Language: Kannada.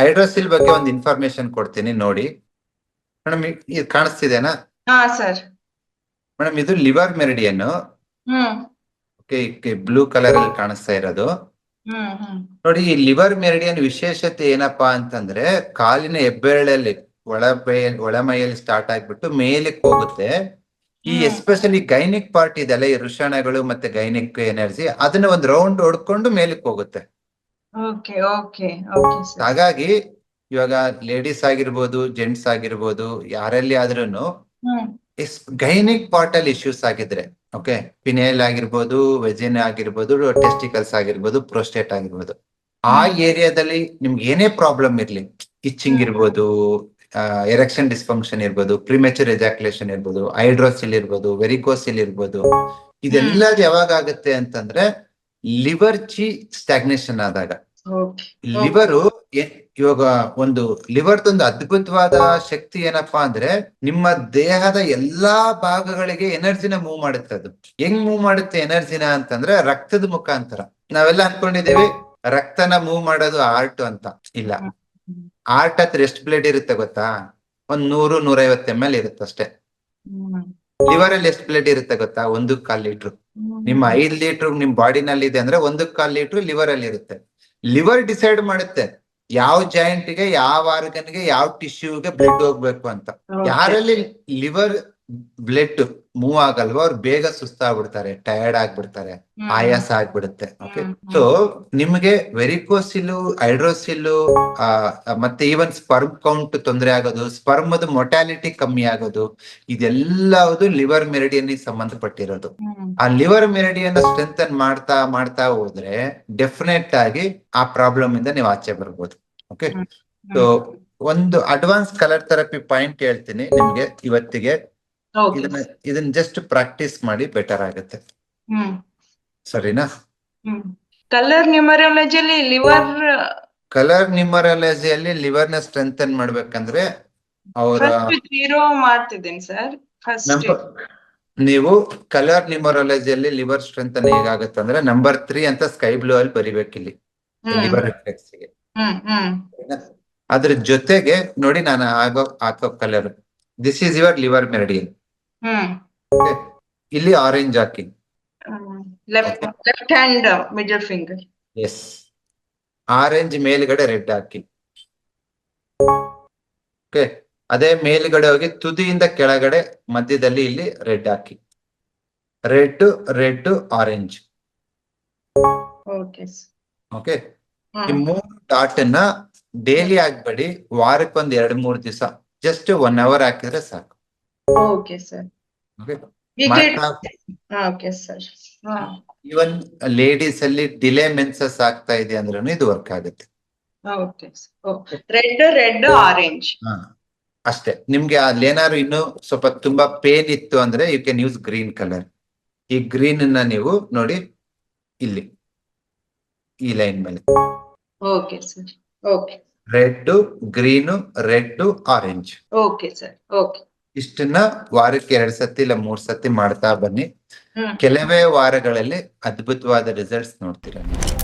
ಹೈಡ್ರೋಸಿಲ್ ಬಗ್ಗೆ ಒಂದು ಇನ್ಫಾರ್ಮೇಶನ್ ಕೊಡ್ತೀನಿ ನೋಡಿ. ಮೇಡಮ್ ಇದು ಕಾಣಿಸ್ತಿದೆನಾ? ಹಾ ಸರ್ ಮೇಡಮ್ ಇದು ಲಿವರ್ ಮೆರಿಡಿಯನ್ ಬ್ಲೂ ಕಲರ್ ಅಲ್ಲಿ ಕಾಣಿಸ್ತಾ ಇರೋದು. ನೋಡಿ ಈ ಲಿವರ್ ಮೆರಿಡಿಯನ್ ವಿಶೇಷತೆ ಏನಪ್ಪಾ ಅಂತಂದ್ರೆ ಕಾಲಿನ ಹೆಬ್ಬೆರಳಲ್ಲಿ ಒಳ ಒಳಮೈಯಲ್ಲಿ ಸ್ಟಾರ್ಟ್ ಆಗ್ಬಿಟ್ಟು ಮೇಲಕ್ಕೆ ಹೋಗುತ್ತೆ. ಈ. ಎಸ್ಪೆಷಲಿ ಗೈನಿಕ್ ಪಾರ್ಟ್ ಇದೆಲ್ಲ ಈ ಋಷಣಗಳು ಮತ್ತೆ ಗೈನಿಕ್ ಎನರ್ಜಿ ಅದನ್ನ ಒಂದು ರೌಂಡ್ ಹೊಡ್ಕೊಂಡು ಮೇಲಕ್ಕೆ ಹೋಗುತ್ತೆ. ಹಾಗಾಗಿ ಇವಾಗ ಲೇಡೀಸ್ ಆಗಿರ್ಬೋದು ಜೆಂಟ್ಸ್ ಆಗಿರ್ಬೋದು ಯಾರಲ್ಲಿ ಆದ್ರೂನು ಗೈನಿಕ್ ಪಾರ್ಟ್ ಅಲ್ಲಿ ಇಶ್ಯೂಸ್ ಆಗಿದ್ರೆ ಓಕೆ ಪಿನೇಲ್ ಆಗಿರ್ಬೋದು ವೆಜಿನ್ ಆಗಿರ್ಬೋದು ಟೆಸ್ಟಿಕಲ್ಸ್ ಆಗಿರ್ಬೋದು ಪ್ರೋಸ್ಟೇಟ್ ಆಗಿರ್ಬೋದು. ಆ ಏರಿಯಾದಲ್ಲಿ ನಿಮ್ಗೆ ಏನೇ ಪ್ರಾಬ್ಲಮ್ ಇರ್ಲಿ ಇಚ್ಚಿಂಗ್ ಇರ್ಬೋದು ಎರೆಕ್ಷನ್ ಡಿಸ್ಫಂಕ್ಷನ್ ಇರ್ಬೋದು ಪ್ರಿಮೆಚರ್ ಎಜಾಕ್ಯುಲೇಷನ್ ಇರ್ಬೋದು ಹೈಡ್ರೋಸಿಲ್ ಇರ್ಬೋದು ವೆರಿಕೋಸಿಲ್ ಇರ್ಬೋದು ಇದೆಲ್ಲ ಯಾವಾಗ ಆಗುತ್ತೆ ಅಂತಂದ್ರೆ ಲಿವರ್ ಚಿ ಸ್ಟಾಗ್ನೇಷನ್ ಆದಾಗ. ಲಿವರು ಇವಾಗ ಒಂದು ಲಿವರ್ ಲಿವರ್ದೊಂದು ಅದ್ಭುತವಾದ ಶಕ್ತಿ ಏನಪ್ಪಾ ಅಂದ್ರೆ ನಿಮ್ಮ ದೇಹದ ಎಲ್ಲಾ ಭಾಗಗಳಿಗೆ ಎನರ್ಜಿನ ಮೂವ್ ಮಾಡುತ್ತೆ ಅದು. ಹೆಂಗ್ ಮೂವ್ ಮಾಡುತ್ತೆ ಎನರ್ಜಿನ ಅಂತಂದ್ರೆ ರಕ್ತದ ಮುಖಾಂತರ. ನಾವೆಲ್ಲ ಅನ್ಕೊಂಡಿದ್ದೇವೆ, ರಕ್ತನ ಮೂವ್ ಮಾಡೋದು ಆರ್ಟ್ ಅಂತ. ಇಲ್ಲ. ಆರ್ಟ್ ಹತ್ರ ಎಷ್ಟು ಬ್ಲಡ್ ಇರುತ್ತೆ ಗೊತ್ತಾ? ಒಂದ್ ನೂರು, ನೂರೈವತ್ತು ಎಂ ಎಲ್ ಇರುತ್ತೆ ಅಷ್ಟೇ. ಲಿವರ್ ಅಲ್ಲಿ ಎಷ್ಟು ಬ್ಲಡ್ ಇರುತ್ತೆ ಗೊತ್ತಾ? ಒಂದು ಕಾಲ್ ಲೀಟ್ರು. ನಿಮ್ಮ ಐದ್ ಲೀಟರ್ ನಿಮ್ ಬಾಡಿನಲ್ಲಿ ಇದೆ ಅಂದ್ರೆ ಒಂದು ಕಾಲ್ ಲೀಟರ್ ಲಿವರ್ ಅಲ್ಲಿ ಇರುತ್ತೆ. ಲಿವರ್ ಡಿಸೈಡ್ ಮಾಡುತ್ತೆ. ಯಾವ ಜಾಯಿಂಟ್ಗೆ ಯಾವ ಆರ್ಗನ್ಗೆ ಯಾವ ಟಿಶ್ಯೂಗೆ ಬ್ಲಡ್ ಹೋಗ್ಬೇಕು ಅಂತ. ಯಾರಲ್ಲಿ ಲಿವರ್ ಬ್ಲಡ್ ಮೂವ್ ಆಗಲ್ವಾ? ಅವ್ರು ಬೇಗ ಸುಸ್ತಾಗ್ಬಿಡ್ತಾರೆ ಟಯರ್ಡ್ ಆಗ್ಬಿಡ್ತಾರೆ ಆಯಾಸ ಆಗ್ಬಿಡುತ್ತೆ. ಓಕೆ ಸೊ ನಿಮಗೆ ವೆರಿಕೋಸಿಲು ಹೈಡ್ರೋಸಿಲು ಮತ್ತೆ ಈವನ್ ಸ್ಪರ್ಮ್ ಕೌಂಟ್ ತೊಂದರೆ ಆಗೋದು ಸ್ಪರ್ಮದ ಮೊಟಾಲಿಟಿ ಕಮ್ಮಿ ಆಗೋದು ಇದೆಲ್ಲದು ಲಿವರ್ ಮೆರಿಡಿಯನ್ ಸಂಬಂಧಪಟ್ಟಿರೋದು. ಆ ಲಿವರ್ ಮೆರಿಡಿಯನ್ ಸ್ಟ್ರೆಂಥನ್ ಮಾಡ್ತಾ ಮಾಡ್ತಾ ಹೋದ್ರೆ ಡೆಫಿನೆಟ್ ಆಗಿ ಆ ಪ್ರಾಬ್ಲಮ್ ಇಂದ ನೀವು ಆಚೆ ಬರ್ಬೋದು. ಓಕೆ ಸೊ ಒಂದು ಅಡ್ವಾನ್ಸ್ ಕಲರ್ ಥೆರಪಿ ಪಾಯಿಂಟ್ ಹೇಳ್ತೀನಿ ನಿಮ್ಗೆ ಇವತ್ತಿಗೆ. ಇದನ್ನ ಇದನ್ನ ಜಸ್ಟ್ ಪ್ರಾಕ್ಟೀಸ್ ಮಾಡಿ ಬೆಟರ್ ಆಗುತ್ತೆ. ಸರಿನಾ? ಕಲರ್ ನ್ಯೂಮರಾಲಜಿಯಲ್ಲಿ ಲಿವರ್ ಕಲರ್ ನ್ಯೂಮರಾಲಜಿಯಲ್ಲಿ ಲಿವರ್ನ ಸ್ಟ್ರೆಂಥನ್ ಮಾಡ್ಬೇಕಂದ್ರೆ ಅವರ ಮಾಡ್ತಿದ್ದೀನಿ ಸರ್ ನೀವು ಕಲರ್ ನ್ಯೂಮರಾಲಜಿಯಲ್ಲಿ ಲಿವರ್ ಸ್ಟ್ರೆಂಥನ್ ಹೇಗಾಗುತ್ತೆ ಅಂದ್ರೆ ನಂಬರ್ ತ್ರೀ ಅಂತ ಸ್ಕೈ ಬ್ಲೂ ಅಲ್ಲಿ ಬರಿಬೇಕಿಲ್ಲಿ. ಇಲ್ಲಿ ಲಿವರ್ ರಿಫ್ಲೆಕ್ಸ್ಗೆ. ಅದ್ರ ಜೊತೆಗೆ ನೋಡಿ ನಾನು ಆಗೋ ಹಾಕೋ colour this is your liver meridian ಇಲ್ಲಿ ಆರೆಂಜ್ ಹಾಕಿ. Left left hand middle finger yes orange ಮೇಲ್ಗಡೆ ರೆಡ್ ಹಾಕಿ. ಓಕೆ ಅದೇ ಮೇಲ್ಗಡೆ ಹೋಗಿ ತುದಿಯಿಂದ ಕೆಳಗಡೆ ಮಧ್ಯದಲ್ಲಿ ಇಲ್ಲಿ ರೆಡ್ ಹಾಕಿ. Red red orange okay okay ಈ ಮೂರು ಡಾಟ್ ಅನ್ನ ಡೈಲಿ ಹಾಕ್ಬೇಡಿ ವಾರಕ್ಕೊಂದ್ ಎರಡ್ ಮೂರ್ ದಿವಸ. ಜಸ್ಟ್ ಒನ್ ಅವರ್ ಹಾಕಿದ್ರೆ ಸಾಕು. Okay sir okay sir even ladies ಅಲ್ಲಿ ಡಿಲೇ ಮೆನ್ಸಸ್ ಆಗ್ತಾ ಇದೆ ಅಂದ್ರೂ ಇದು ವರ್ಕ್ ಆಗುತ್ತೆ. ರೆಡ್ ರೆಡ್ ಆರೆಂಜ್ ಅಷ್ಟೇ. ನಿಮ್ಗೆ ಅಲ್ಲೇನಾದ್ರು ಇನ್ನು ಸ್ವಲ್ಪ ತುಂಬಾ ಪೇನ್ ಇತ್ತು ಅಂದ್ರೆ you can use green colour ಈ ಗ್ರೀನ್ ಅನ್ನ ನೀವು ನೋಡಿ ಇಲ್ಲಿ ಈ ಲೈನ್ ಮೇಲೆ. Okay sir okay red green red orange okay sir okay ಇಷ್ಟನ್ನ ವಾರಕ್ಕೆ ಎರಡ್ ಸತಿ ಇಲ್ಲ ಮೂರ್ ಸತಿ ಮಾಡ್ತಾ ಬನ್ನಿ. ಕೆಲವೇ ವಾರಗಳಲ್ಲಿ ಅದ್ಭುತವಾದ ರಿಸಲ್ಟ್ಸ್ ನೋಡ್ತೀರಾ ನೀವು.